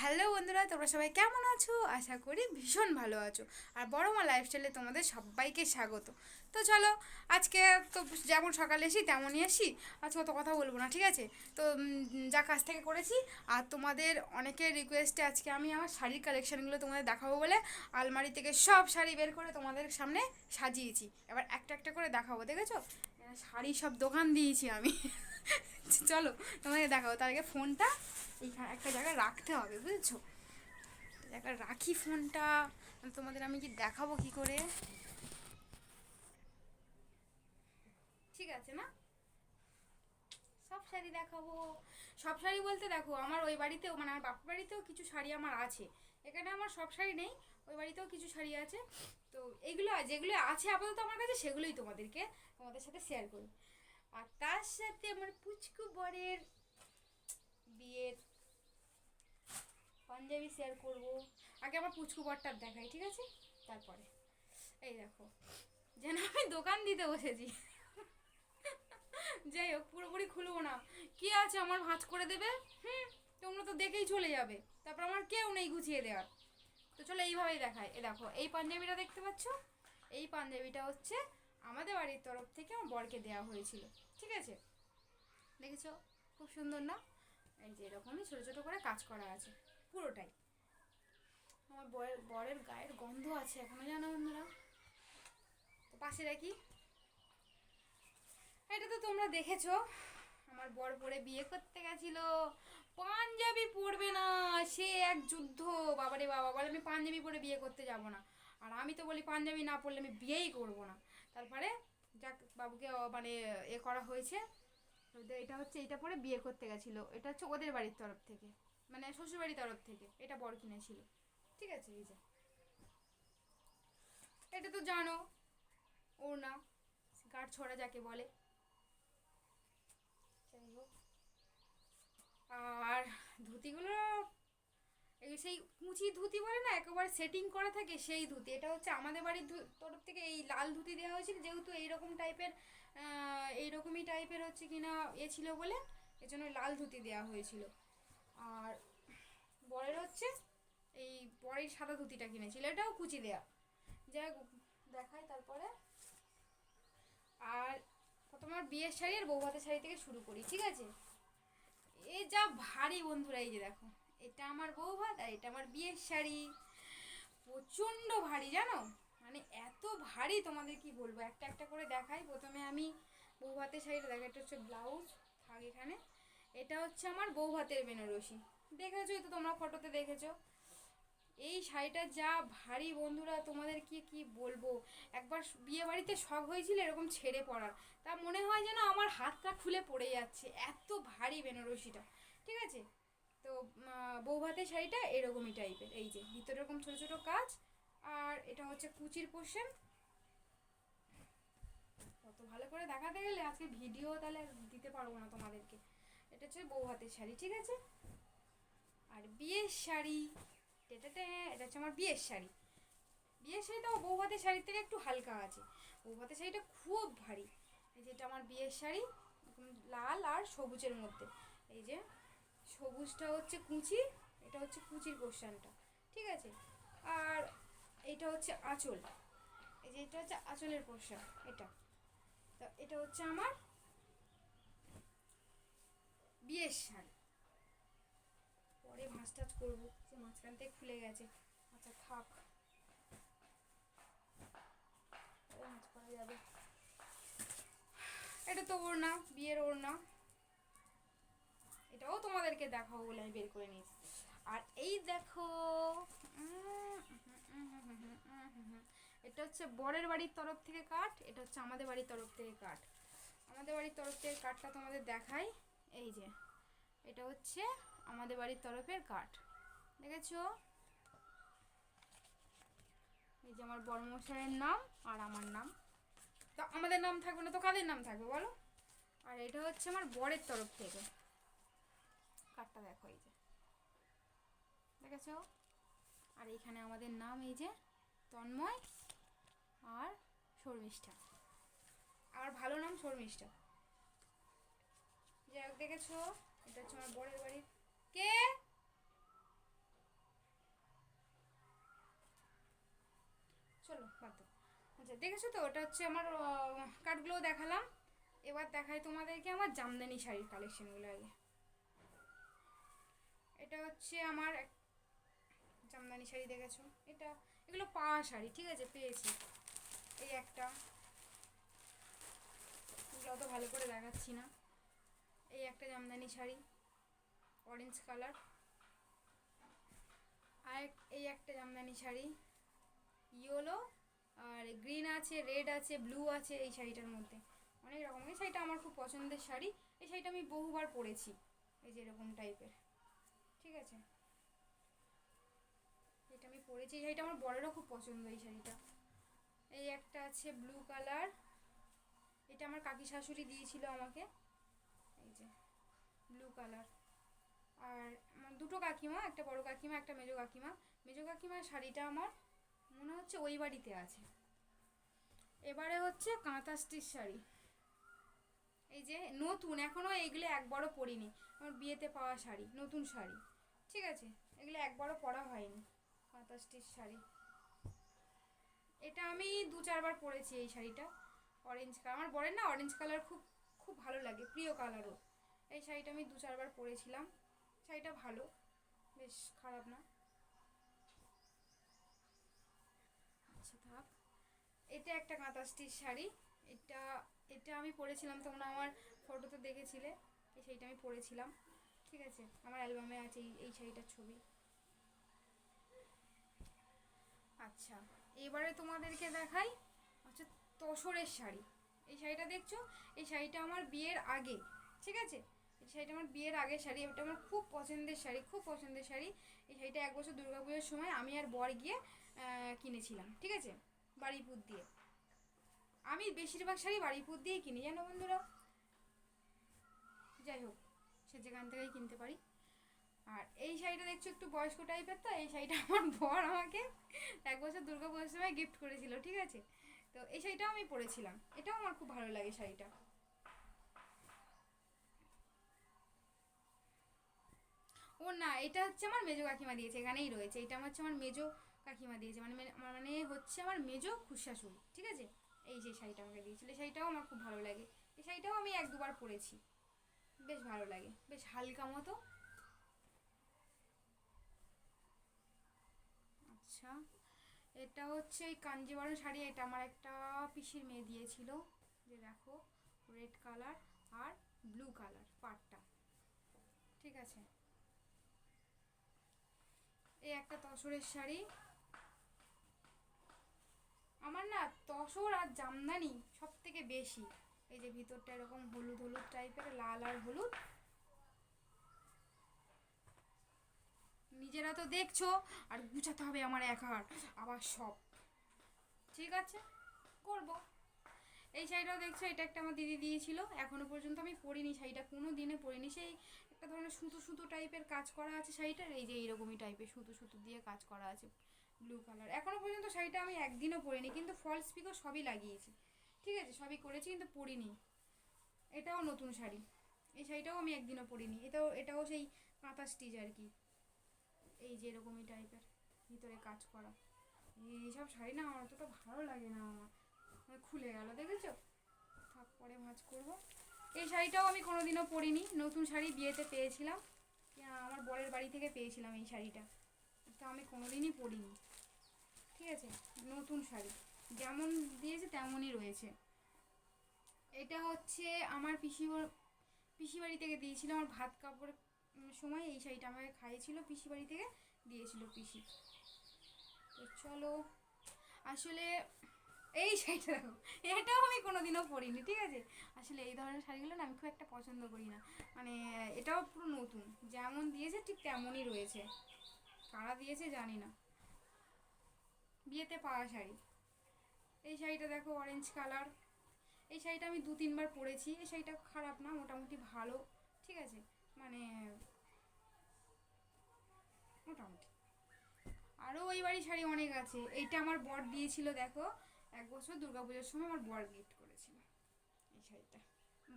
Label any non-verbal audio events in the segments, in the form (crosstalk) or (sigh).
Hello বন্ধুরা, তোমরা সবাই কেমন আছো? আশা করি ভীষণ ভালো আছো। আর বড় মা লাইফস্টাইলে তোমাদের সবাইকে স্বাগত। তো চলো, আজকে তো যেমন সকালে এসি তেমনই আসি। আজকে অত কথা বলব না, ঠিক আছে? তো যা কাজ থেকে করেছি, আর তোমাদের অনেকের রিকোয়েস্টে আজকে আমি আমার শাড়ির কালেকশানগুলো তোমাদের দেখাবো বলে আলমারি থেকে সব শাড়ি বের করে তোমাদের সামনে সাজিয়েছি। এবার একটা একটা করে দেখাবো, দেখেছ? শাড়ি সব দোকান দিয়েছি আমি। চলো, তোমাকে দেখাবো। তার আগে ফোনটা এইখানে একটা জায়গায় রাখতে হবে, বুঝেছ? জায়গায় রাখি ফোনটা তোমাদের আমি কি দেখাবো কি করে? ঠিক আছে না সব শাড়ি দেখাবো। সব শাড়ি বলতে দেখো, আমার ওই বাড়িতেও মানে আমার বাপের বাড়িতেও কিছু শাড়ি আমার আছে। এখানে আমার সব শাড়ি নেই, ওই বাড়িতেও কিছু শাড়ি আছে। তো এইগুলো যেগুলো আছে আপাতত আমার কাছে, সেগুলোই তোমাদেরকে তোমাদের সাথে শেয়ার করি। আর তার সাথে আমার পুচকু বরের বিয়ের পাঞ্জাবি শেয়ার করব। আগে আমার পুচকু বরটার দেখাই, ঠিক আছে? তারপরে। এই দেখো, যেন আমি দোকান দিতে বসেছি। যাই হোক, পুরোপুরি খুলবো না। কি আছে আমার ভাঁজ করে দেবে? হুম, তোমরা তো দেখেই চলে যাবে। তারপর আমার কেউ নেই গুছিয়ে দেওয়ার। তো চলো এইভাবেই দেখায় এ দেখো, এই পাঞ্জাবিটা দেখতে পাচ্ছ? এই পাঞ্জাবিটা হচ্ছে আমাদের বাড়ির তরফ থেকে আমার বরকে দেওয়া হয়েছিল, ঠিক আছে? দেখেছ? খুব সুন্দর না? এই যে এরকমই ছোটো ছোটো করে কাজ করা আছে, পুরোটাই। আমার বরের বরের গায়ের গন্ধ আছে এখনও জানো বন্ধুরা? তো পাশে রাখি। এটা তো তোমরা দেখেছ, আমার বর পরে বিয়ে করতে গেছিল। পাঞ্জাবি পরবে না, সে এক যুদ্ধ। বাবারে বাবা, বলে আমি পাঞ্জাবি পরে বিয়ে করতে যাব না। আর আমি তো বলি পাঞ্জাবি না পরলে আমি বিয়েই করব না। তারপরে যাক, বাবুকে মানে এ করা হয়েছে। এটা হচ্ছে, এটা পরে বিয়ে করতে গেছিল। এটা হচ্ছে ওদের বাড়ির তরফ থেকে। মানে শ্বশুরবাড়ির তরফ থেকে। এটা বর কিনেছিল। ঠিক আছে, এই যে। এটা তো জানো ওড়না গাঢ় ছড়া যাকে বলে। আর ধুতিগুলো সেই কুচি ধুতি বলে না একেবারে সেটিং করা থাকে সেই ধুতি। এটা হচ্ছে আমাদের বাড়ির তরফ থেকে এই লাল ধুতি দেওয়া হয়েছিল, যেহেতু এইরকম টাইপের এইরকমই টাইপের হচ্ছে কিনা এ ছিল বলে এজন্য লাল ধুতি দেওয়া হয়েছিল। আর বরের হচ্ছে এই বরের সাদা ধুতিটা কিনেছিল, এটাও কুচি দেয়া। যাই দেখাই তারপরে। আর প্রথমে আমার বিয়ের শাড়ি আর বৌভাতের শাড়ি থেকে শুরু করি, ঠিক আছে? এ যা ভারী বন্ধুরা, এই যে দেখো। এটা আমার বউ ভাত আর এটা আমার বিয়ের শাড়ি। প্রচণ্ড ভারী, জানো? মানে এত ভারী, তোমাদের কি বলব? একটা একটা করে দেখাই। প্রথমে আমি বউ ভাতের শাড়িটা দেখা এটা হচ্ছে ব্লাউজ থাক এখানে। এটা হচ্ছে আমার বৌভাতের বেনারসি। দেখেছোই তো তোমরা ফটোতে দেখেছ। এই শাড়িটা যা ভারী বন্ধুরা তোমাদের কি কি বলব? একবার বিয়ে বাড়িতে শখ হয়েছিল এরকম ছেড়ে পড়ার। তা মনে হয় যেন আমার হাতটা খুলে পড়ে যাচ্ছে, এত ভারী বেনারসিটা। ঠিক আছে? তো বৌভাতের শাড়িটা এরকমই টাইপের এই যে, ভিতরে এরকম ছোটো ছোটো কাজ, আর এটা হচ্ছে কুচির পোর্শন কত ভালো করে দেখাতে গেলে আজকে ভিডিও তাহলে দিতে পারব না তোমাদেরকে। এটা হচ্ছে বৌভাতের শাড়ি, ঠিক আছে? আর বিয়ের শাড়ি টেটাটে এটা হচ্ছে আমার বিয়ের শাড়ি। বিয়ের শাড়িটাও বৌভাতের শাড়ির থেকে একটু হালকা আছে। বৌভাতের শাড়িটা খুব ভারী। এই যে, এটা আমার বিয়ের শাড়ি লাল আর সবুজের মধ্যে। এই যে সবুজটা হচ্ছে কুচি, এটা হচ্ছে কুচির পোর্শনটা ঠিক আছে? আর এটা হচ্ছে আঁচল, এই যে এটা হচ্ছে আঁচলের পোর্শন এটা। তো এটা হচ্ছে আমার বিয়ের শাড়ি পরে ভাঁজ টাজ করব, যে মাঝখান থেকে খুলে গেছে। আচ্ছা থাক। ভাঁজ করা যাবে। এটা তো ওড়না, বিয়ের ওড়না। এটাও তোমাদেরকে দেখাবো বলে আমি বের করে নিয়েছি। আর এই দেখো, এটা হচ্ছে বরের বাড়ির তরফ থেকে কাঠ, এটা হচ্ছে আমাদের বাড়ির তরফ থেকে কাঠ। আমাদের বাড়ির তরফ থেকে কাঠটা তোমাদের দেখাই। এই যে, এটা হচ্ছে আমাদের বাড়ির তরফের কাঠ। দেখেছ? এই যে আমার বড়মশাইয়ের নাম আর আমার নাম। তো আমাদের নাম থাকবে না, তো কাদের নাম থাকবে বলো? আর এটা হচ্ছে আমার বরের তরফ থেকে। কাঠটা দেখো, এই যে। দেখেছ? আর এখানে আমাদের নাম এই যে তন্ময় আর শর্মিষ্ঠা। আর ভালো নাম শর্মিষ্ঠা। যাই হোক, দেখেছ? এটা হচ্ছে আমার বরের বাড়ির কে? চলো, বাদ আচ্ছা দেখেছ তো? ওটা হচ্ছে আমার কার্ডগুলো দেখালাম। এবার দেখাই তোমাদেরকে আমার জামদানি শাড়ির কালেকশনগুলো আগে। এটা হচ্ছে আমার এক- জামদানি শাড়ি দেখেছ? এটা, এগুলো পাওয়া শাড়ি, ঠিক আছে? পেয়েছি। এই একটা। এগুলো অত ভালো করে দেখাচ্ছি না। এই একটা জামদানি শাড়ি অরেঞ্জ কালার আর এই একটা জামদানি শাড়ি ইয়েলো আর গ্রিন আছে রেড আছে ব্লু আছে এই শাড়িটার মধ্যে। অনেক রকম। এই শাড়িটা আমার খুব পছন্দের শাড়ি। এই শাড়িটা আমি বহুবার পরেছি। এই যে এরকম টাইপের ঠিক আছে। এটা আমি পরেছি, এই শাড়িটা আমার বড়েরও খুব পছন্দ, এই শাড়িটা। এই একটা আছে ব্লু কালার এটা আমার কাকি শাশুড়ি দিয়েছিল আমাকে। এই যে ব্লু কালার আর আমার দুটো কাকিমা, একটা বড় কাকিমা, একটা মেজো কাকিমা। মেজো কাকিমার শাড়িটা আমার মনে হচ্ছে ওই বাড়িতে আছে। এবারে হচ্ছে কাঁথা স্টিচ শাড়ি। এই যে নতুন এখনও এইগুলো একবারও পরিনি। আমার বিয়েতে পাওয়া শাড়ি, নতুন শাড়ি। ঠিক আছে, এগুলো একবারও পরা হয়নি স্টিচ শাড়ি। এটা আমি দু চারবার পরেছি এই শাড়িটা অরেঞ্জ কালার আমার বরের না অরেঞ্জ কালার খুব খুব ভালো লাগে, প্রিয় কালারও এই শাড়িটা আমি দু চারবার পরেছিলাম, শাড়িটা ভালো, বেশ খারাপ না। আচ্ছা থাক, এটা একটা কাঁথা স্টিচ শাড়ি, এটা এটা আমি পরেছিলাম তোমরা আমার ফটোতে দেখেছিলে শাড়িটা আমি পরেছিলাম। ঠিক আছে, আমার অ্যালবামে আছে এই শাড়িটার ছবি। আচ্ছা এবারে তোমাদেরকে দেখাই আচ্ছা তসরের শাড়ি। এই শাড়িটা দেখছ? এই শাড়িটা আমার বিয়ের আগে, ঠিক আছে? এই শাড়িটা আমার বিয়ের আগের শাড়ি, এটা আমার খুব পছন্দের শাড়ি, খুব পছন্দের শাড়ি। এই শাড়িটা এক বছর দুর্গাপুজোর সময় আমি আর বর গিয়ে কিনেছিলাম, ঠিক আছে? বাড়িপুর দিয়ে। আমি বেশিরভাগ শাড়ি বাড়িপুর দিয়েই কিনি, জানো বন্ধুরা? যাই হোক। সে যেখান থেকেই কিনতে পারি। আর এই শাড়িটা দেখছ একটু বয়স্ক টাইপের তো, এই শাড়িটা আমার বর আমাকে এক বছর দুর্গাপুজোর সময় গিফট করেছিল, ঠিক আছে? তো এই শাড়িটাও আমি পরেছিলাম। এটাও আমার খুব ভালো লাগে শাড়িটা। ও না, এটা হচ্ছে আমার মেজো কাকিমা দিয়েছে, এখানেই রয়েছে। এটা হচ্ছে আমার মেজো কাকিমা দিয়েছে মানে আমার মানে হচ্ছে আমার মেজো খুশাশুড়ি, ঠিক আছে? এই যে শাড়িটা আমাকে দিয়েছিল শাড়িটাও আমার খুব ভালো লাগে। এই শাড়িটাও আমি এক দুবার পরেছি। বেশ ভালো লাগে। বেশ হালকা মতো। আচ্ছা এটা হচ্ছে এই কাঞ্জিবরম শাড়ি, এটা আমার একটা পিসির মেয়ে দিয়েছিল। যে দেখো রেড কালার আর ব্লু কালার পাটটা। ঠিক আছে? এই একটা তসরের শাড়ি। আমার না তসর আর জামদানি সব থেকে বেশি। এই যে ভিতরটা এরকম হলুদ হলুদ টাইপের লাল আর হলুদ। নিজেরা তো দেখছ, আর গুছাতে হবে আমার একার আবার সব। ঠিক আছে? করব। এই শাড়িটাও দেখছ, এটা একটা আমার দিদি দিয়েছিল, এখনও পর্যন্ত আমি পরিনি শাড়িটা, কোনো দিনে পরিনি। সেই একটা ধরনের সুতো সুতো টাইপের কাজ করা আছে শাড়িটার, এই যে এইরকমই টাইপের সুতো সুতো দিয়ে কাজ করা আছে ব্লু কালার এখনও পর্যন্ত শাড়িটা আমি একদিনও পরিনি, কিন্তু ফলস পিকও সবই লাগিয়েছি। ঠিক আছে, সবই করেছি কিন্তু পরিনি। এটাও নতুন শাড়ি। এই শাড়িটাও আমি একদিনও পরিনি। এটাও এটাও সেই কাঁথা স্টিচ আর কি। এই যে এরকমই টাইপের ভিতরে কাজ করা। এইসব শাড়ি না আমার অতটা ভালো লাগে না আমার। আমার খুলে গেল, দেখেছ? থাক, পরে ভাঁজ করব। এই শাড়িটাও আমি কোনোদিনও পরিনি। নতুন শাড়ি বিয়েতে পেয়েছিলাম। আমার বরের বাড়ি থেকে পেয়েছিলাম এই শাড়িটা। তো আমি কোনোদিনই পরিনি। ঠিক আছে, নতুন শাড়ি। যেমন দিয়েছে তেমনই রয়েছে। এটা হচ্ছে আমার পিসি পিসি বাড়ি থেকে দিয়েছিল আমার ভাত কাপড় সময়, এই শাড়িটা আমাকে খাইয়েছিল পিসি বাড়ি থেকে দিয়েছিল পিসি। তো চলো, আসলে এই শাড়িটা দেখো, এটাও আমি কোনোদিনও পরিনি, ঠিক আছে? আসলে এই ধরনের শাড়িগুলো না আমি খুব একটা পছন্দ করি না। মানে এটাও পুরো নতুন, যেমন দিয়েছে ঠিক তেমনই রয়েছে। কারা দিয়েছে জানি না। বিয়েতে পাওয়া শাড়ি। এই শাড়িটা দেখো অরেঞ্জ কালার এই শাড়িটা আমি দু তিনবার পরেছি। এই শাড়িটা খারাপ না, মোটামুটি ভালো, ঠিক আছে? মানে মোটামুটি। আরও ওই বাড়ি শাড়ি অনেক আছে। এইটা আমার বর দিয়েছিল, দেখো, এক বছর দুর্গাপুজোর সময় আমার বর গিফট করেছিল। এই শাড়িটা।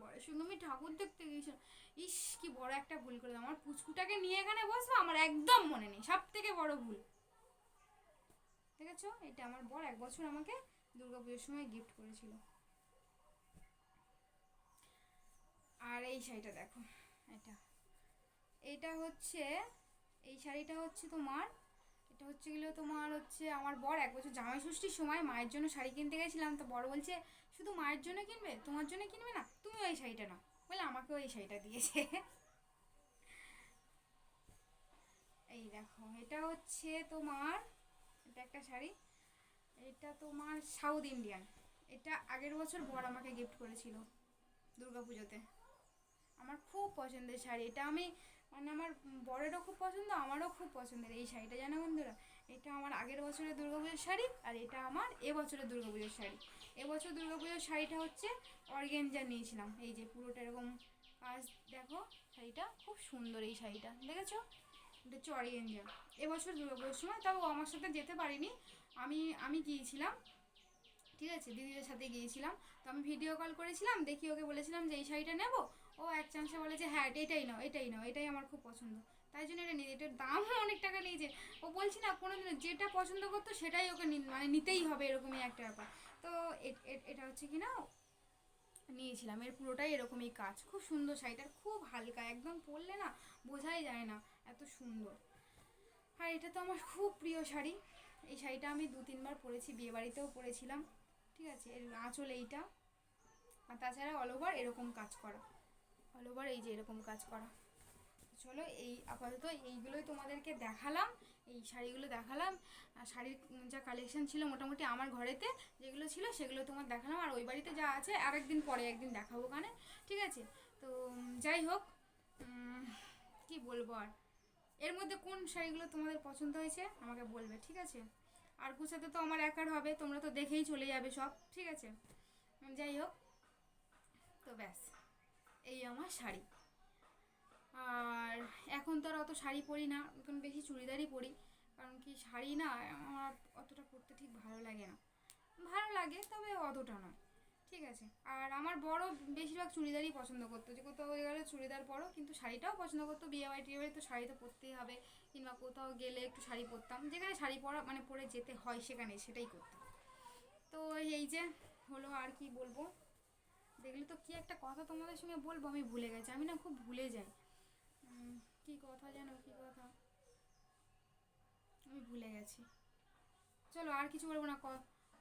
বরের সঙ্গে আমি ঠাকুর দেখতে গিয়েছিলাম। ইস, কি বড় একটা ভুল করে আমার পুচকুটাকে নিয়ে এখানে বসবো, আমার একদম মনে নেই। সব থেকে বড় ভুল। দেখেছ? এটা আমার বর এক বছর আমাকে দুর্গাপুজোর সময় গিফট করেছিল। আর এই শাড়িটা দেখো, এটা। এটা হচ্ছে, এই শাড়িটা হচ্ছে তোমার, এটা হচ্ছে গেলে তোমার হচ্ছে আমার বর এক বছর জামাই ষষ্ঠীর সময় মায়ের জন্য শাড়ি কিনতে গেছিলাম। তো বড় বলছে, শুধু মায়ের জন্য কিনবে? তোমার জন্য কিনবে না? তুমি ওই শাড়িটা নাও। বলে, আমাকেও এই শাড়িটা দিয়েছে। এই দেখো, এটা হচ্ছে তোমার, এটা একটা শাড়ি। এটা তোমার সাউথ ইন্ডিয়ান। এটা আগের বছর বর আমাকে গিফট করেছিল দুর্গাপুজোতে। আমার খুব পছন্দের শাড়ি। এটা আমি মানে আমার বরেরও খুব পছন্দ, আমারও খুব পছন্দের এই শাড়িটা, জানো বন্ধুরা? এটা আমার আগের বছরের দুর্গাপুজোর শাড়ি আর এটা আমার এবছরের দুর্গাপুজোর শাড়ি। এবছর দুর্গাপুজোর শাড়িটা হচ্ছে অর্গেঞ্জা নিয়েছিলাম। এই যে পুরোটা এরকম কাজ, দেখো, শাড়িটা খুব সুন্দর এই শাড়িটা, দেখেছ? এটা হচ্ছে অর্গেঞ্জা। এবছর দুর্গাপুজোর সময়, তাও আমার সাথে যেতে পারিনি। আমি আমি গিয়েছিলাম। ঠিক আছে, দিদিদের সাথে গিয়েছিলাম। তো আমি ভিডিও কল করেছিলাম, দেখি ওকে বলেছিলাম যে, এই শাড়িটা নেব? ও এক চান্সে বলে যে হ্যাঁ এটাই নাও এটাই নাও, এটাই আমার খুব পছন্দ। তাই জন্য এটা নিয়ে, এটার দামও (laughs) অনেক টাকা নিয়েছে। ও বলছি, না কোনো যেটা পছন্দ করতো, সেটাই ওকে মানে নিতেই হবে, এরকমই একটা ব্যাপার। তো এটা হচ্ছে কি না, নিয়েছিলাম। এর পুরোটাই এরকমই কাজ। খুব সুন্দর শাড়িটার খুব হালকা, একদম পরলে না, বোঝাই যায় না, এত সুন্দর। আর এটা তো আমার খুব প্রিয় শাড়ি। এই শাড়িটা আমি দু তিনবার পরেছি বিয়ে বাড়িতেও পরেছিলাম, ঠিক আছে? এর আঁচল এইটা। আর তাছাড়া অল ওভার এরকম কাজ করা। অল ওভার এই যে এরকম কাজ করা। চলো এই আপাতত এইগুলোই তোমাদেরকে দেখালাম, এই শাড়িগুলো দেখালাম। আর শাড়ির যা কালেকশন ছিল মোটামুটি আমার ঘরেতে, যেগুলো ছিল সেগুলো তোমার দেখালাম। আর ওই বাড়িতে যা আছে আর একদিন পরে একদিন দেখাবো ওখানে, ঠিক আছে? তো যাই হোক কি বলব আর? এর মধ্যে কোন শাড়িগুলো তোমাদের পছন্দ হয়েছে আমাকে বলবে, ঠিক আছে? আর গুছাতে তো আমার একার হবে, তোমরা তো দেখেই চলে যাবে সব, ঠিক আছে? যাই হোক, তো ব্যাস, এই আমার শাড়ি। আর এখন তো আর অত শাড়ি পরি না এখন বেশি চুড়িদারই পরি, কারণ কি শাড়ি না আমার অতটা পরতে ঠিক ভালো লাগে না। ভালো লাগে, তবে অতটা নয়। ঠিক আছে। আর আমার বড় বেশিরভাগ চুড়িদারই পছন্দ করতো। যে কোথাও গেলে চুড়িদার পরো, কিন্তু শাড়িটাও পছন্দ করতো। বিয়ে বাড়ি, টিয়ে বাড়ি তো শাড়ি তো পরতেই হবে, কিংবা কোথাও গেলে একটু শাড়ি পরতাম। যেখানে শাড়ি পরা মানে পরে যেতে হয় সেখানে সেটাই করতাম। তো এই যে হলো আর কি বলব? দেখলে তো কি একটা কথা তোমাদের সঙ্গে বলব, আমি ভুলে গেছি। আমি না খুব ভুলে যাই। কি কথা যেন, কি কথা? আমি ভুলে গেছি। চলো আর কিছু বলব না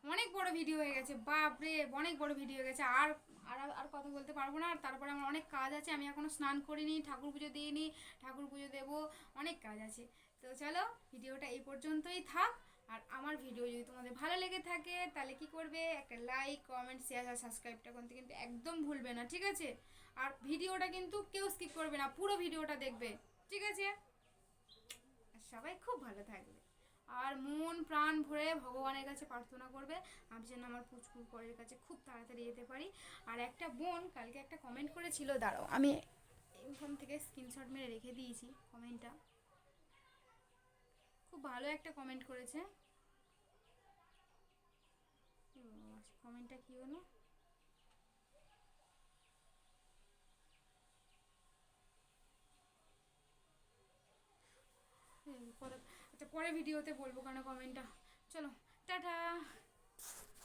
অনেক বড় ভিডিও হয়ে গেছে বাপ রে অনেক বড় ভিডিও হয়ে গেছে। আর আর আর কথা বলতে পারব না, আর তারপরে আমার অনেক কাজ আছে, আমি এখনও স্নান করিনি, ঠাকুর পুজো দিইনি, ঠাকুর পুজো দেবো, অনেক কাজ আছে। তো চলো ভিডিওটা এই পর্যন্তই থাক, আর আমার ভিডিও যদি তোমাদের ভালো লেগে থাকে, তাহলে কি করবে? একটা লাইক কমেন্ট শেয়ার আর সাবস্ক্রাইবটা করতে কিন্তু একদম ভুলবে না, ঠিক আছে? আর ভিডিওটা কিন্তু কেউ স্কিপ করবে না, পুরো ভিডিওটা দেখবে, ঠিক আছে? সবাই খুব ভালো থাকবে। আর মন, প্রাণ ভরে ভগবানের কাছে প্রার্থনা করবে। আমি যেন আমার পুচকুর পরের কাছে খুব তাড়াতাড়ি যেতে পারি। আর একটা বোন কালকে একটা কমেন্ট করেছিল, দাঁড়াও, আমি এখান থেকে স্ক্রিনশট মেরে রেখে দিয়েছি কমেন্টটা খুব ভালো একটা কমেন্ট করেছে। কমেন্টটা কি হলো? পরে আচ্ছা পরে ভিডিওতে বলব কেন কমেন্টটা চলো টাটা!